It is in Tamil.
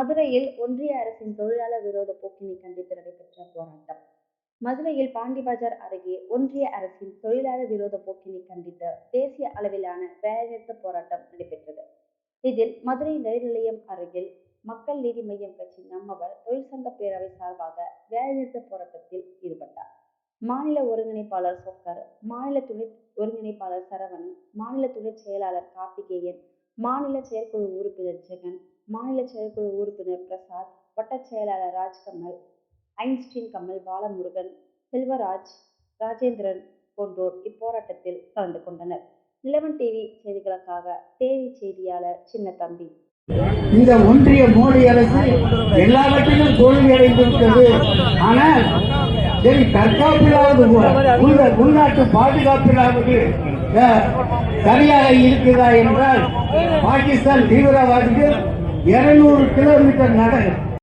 மதுரையில் ஒன்றிய அரசின் தொழிலாளர் விரோத போக்கினை கண்டித்து நடைபெற்ற போராட்டம். மதுரையில் பாண்டிபஜார் அருகே ஒன்றிய அரசின் தொழிலாளர் விரோத போக்கினை கண்டித்து தேசிய அளவிலான வேலைநிறுத்த போராட்டம் நடைபெற்றது. இதில் மதுரை நெடுநிலையம் அருகில் மக்கள் நீதி மையம் கட்சி நம்மவர் தொழிற்சங்க பேரவை சார்பாக வேலைநிறுத்த போராட்டத்தில் ஈடுபட்டார். மாநில ஒருங்கிணைப்பாளர் சொக்கர் மாநில துணை ஒருங்கிணைப்பாளர் சரவணன் மாநில துணை செயலாளர் கார்த்திகேயன் மாநில செயற்குழு உறுப்பினர் ஜெகன் மாநில செயற்குழு உறுப்பினர் பிரசாத் வட்டச் செயலாளர் ராஜ்கமல் ஐன்ஸ்டீன் கமல் பாலமுருகன் செல்வராஜ் ராஜேந்திரன் போன்றோர் இப்போராட்டத்தில் கலந்து கொண்டனர். நிலவன் டிவி செய்திகளுக்காக தேவி செய்தியாளர் சின்ன தம்பி இந்த ஒன்றிய மோடி அரசு எல்லாவற்றிலும் தோல்வி அடைந்திருக்கிறது. ஆனால் சரி தற்காப்பிலாவது உள்நாட்டு பாதுகாப்பிலாவது சரியாக இருக்குதா என்றால் பாகிஸ்தான் தீவிரவாதிகள் இருநூறு கிலோமீட்டர் நட